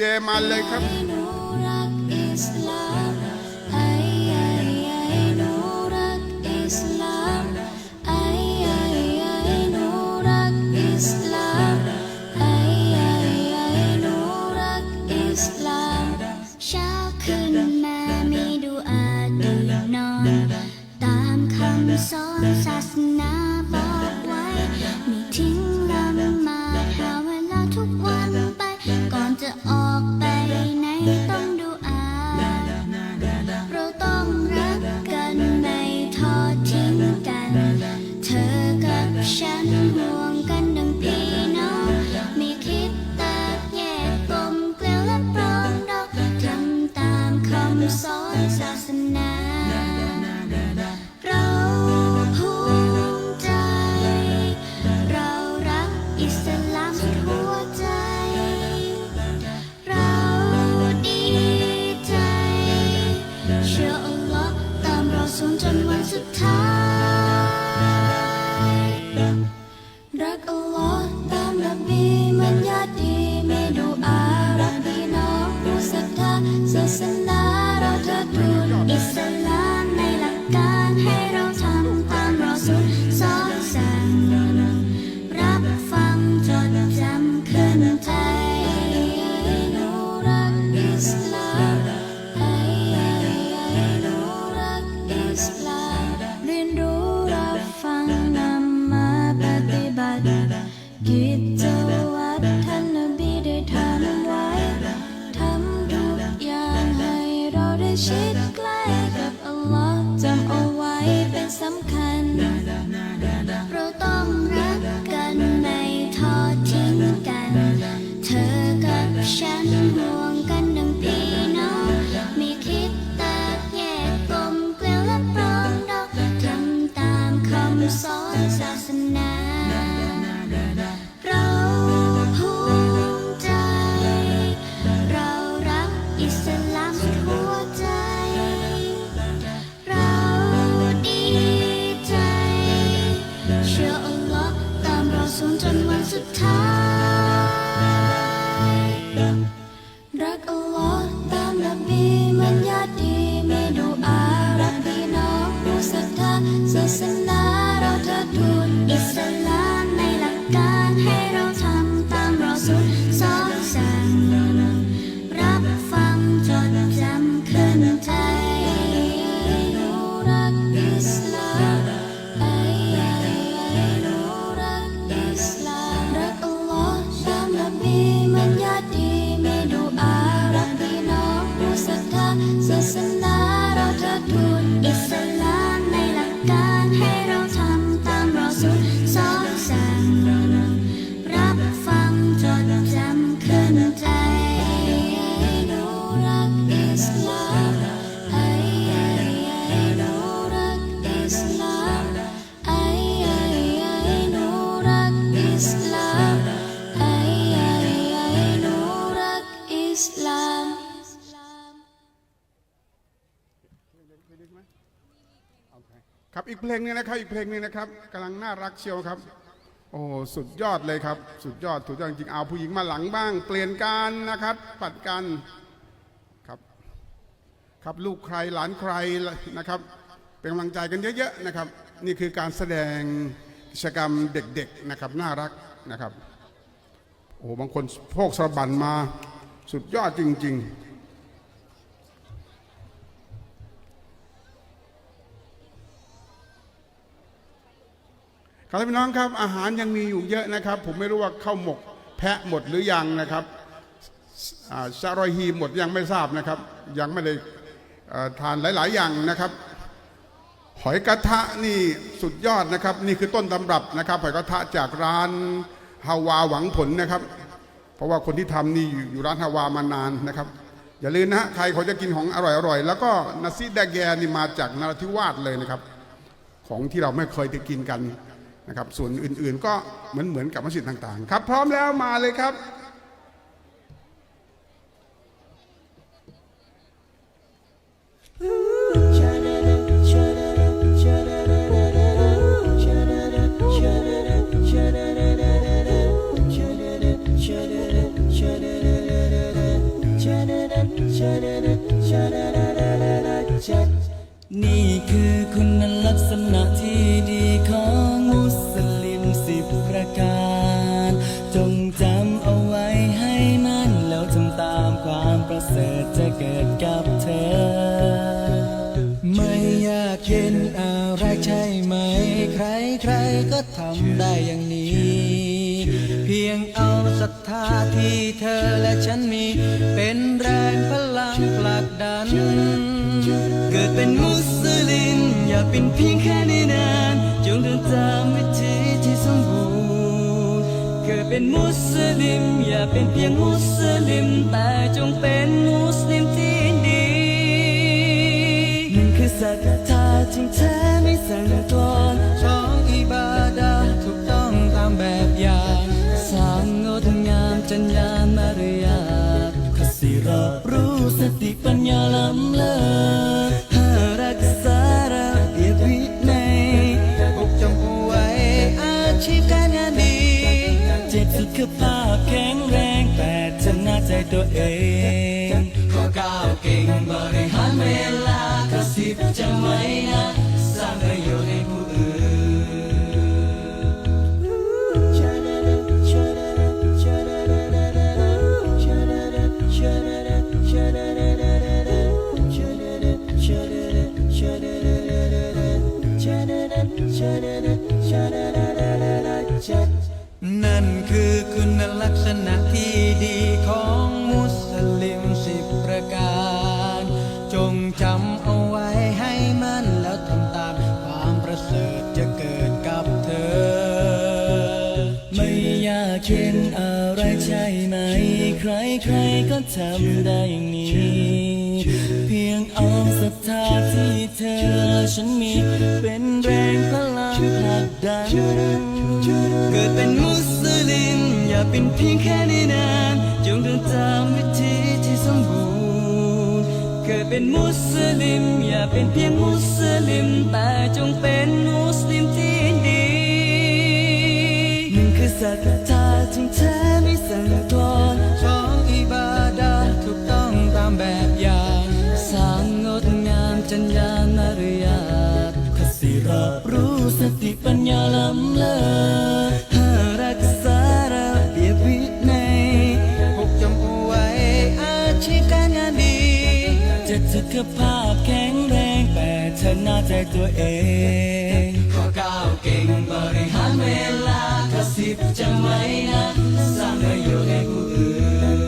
เจ อ ให้เราทำตามเรอสูลสอนสั่งรับฟังจดจำขึ้นใจหนูรักอิสลามไอ้ไอ้ไอ้หนูรักอิสลามเรียนรู้รับฟังนำมาปฏิบัติกิจ ครับอีกเพลงหนึงนะครับอีกเพลงหนึงนะครับกำลังน่ารักเชียวครับ โอ้สุดยอดเลยครับ สุดยอดสุดยอดจริงๆเอาผู้หญิงมาหลังบ้าง เปลี่ยนการนะครับปัดกันครับครับลูกใครหลานใครนะครับ เป็นกำลังใจกันเยอะๆนะครับ นี่คือการแสดงกิจกรรมเด็กๆนะครับน่ารักนะครับโอ้บางคนโพกสะบันมาสุดยอดจริง ๆ ครับพี่น้องครับอาหารยังมีอยู่เยอะนะครับ ผมไม่รู้ว่าข้าวหมกแพะหมดหรือยังนะครับอ่าซารอยฮีหมดยังไม่ทราบนะครับ ยังไม่ได้ทานหลาย ๆ อย่างนะครับ หอยกระทะนี่สุดยอดนะครับ นี่คือต้นตำรับนะครับหอยกระทะจากร้านฮาวาหวังผลนะครับ เพราะว่าคนที่ทำนี่อยู่ร้านฮาวามานานนะครับ อย่าลืมนะใครเขาจะกินของอร่อยๆแล้วก็นาซิดาแกนี่มาจากนราธิวาสเลยนะครับ ของที่เราไม่เคยได้กินกัน นะครับส่วนอื่นๆก็เหมือนเหมือนกับมัสยิดต่างๆ ครับ พร้อมแล้วมาเลยครับ ได้อย่างนี้ เพียงเอาศรัทธาที่เธอและฉันมี เป็นแรงพลังผลักดัน เกิดเป็นมุสลิมอย่าเป็นเพียงแค่ในนานจงเดินตามวิถีที่สมบูรณ์ เกิดเป็นมุสลิมอย่าเป็นเพียงมุสลิมแต่จงเป็นมุสลิมที่ดีหนึ่งคือศรัทธาจริงแท้ไม่สั่งกลอนสองอิบาดาามแบบอย่างสางงดงามจัญญามารยาทขสิรอบรู้สติปัญญาล้ำเลิศหารักษาระเบียบวินัยปกจำไว้อาชีพการงานดี เจ็ดสุขภาพแข็งแรงแปดชนะใจตัวเอง กษณะที่ดีของมุสลิมสิบประการ จงจำเอาไว้ให้มันแล้วทำตาม ความประเสริฐจะเกิดกับเธอ ไม่ยากเย็นอะไรใช่ไหม ใครใครๆก็ทำได้อย่างนี้ เพียงเอาศรัทธาที่เธอและฉันมีเป็นแรงพลังผลักดัน เกิดเป็นมุ อย่าเป็นเพียงแค่ในนานจงเดินตามวิธีที่สมบูรณ์เกิดเป็นมุสลิม อย่าเป็นเพียงมุสลิม แต่จงเป็นมุสลิมที่ดีหนึ่งคือศรัทธาจริงแท้ไม่สั่งกลอนสองอิบาดาถูกต้องตามแบบอย่างสางงดงามจัญญามารยาทขสิรอบรู้สติปัญญาล้ำเลิศ ขภาพแข็งแรงแปดชนะใจตัวเองข้อเก้าเก่งบริหารเวลากระสิบจะไม่นะสร้างประโยชน์ให้ผู้อื่น